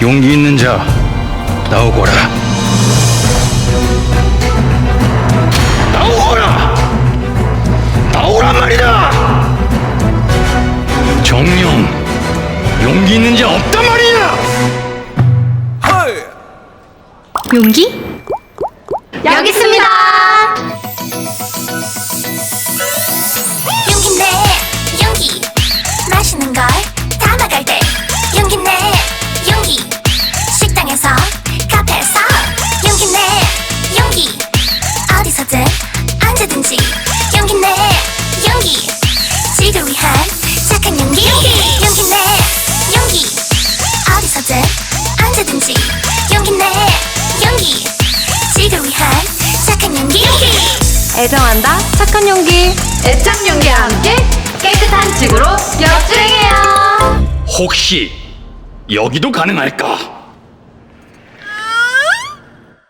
용기 있는 자 나오거라. 나오거라. 나오란 말이다. 정령 용기 있는 자 없단 말이야. 용기? 애정한다. 착한 용기. 애착 용기와 함께 깨끗한 지구로 역주행해요. 혹시 여기도 가능할까?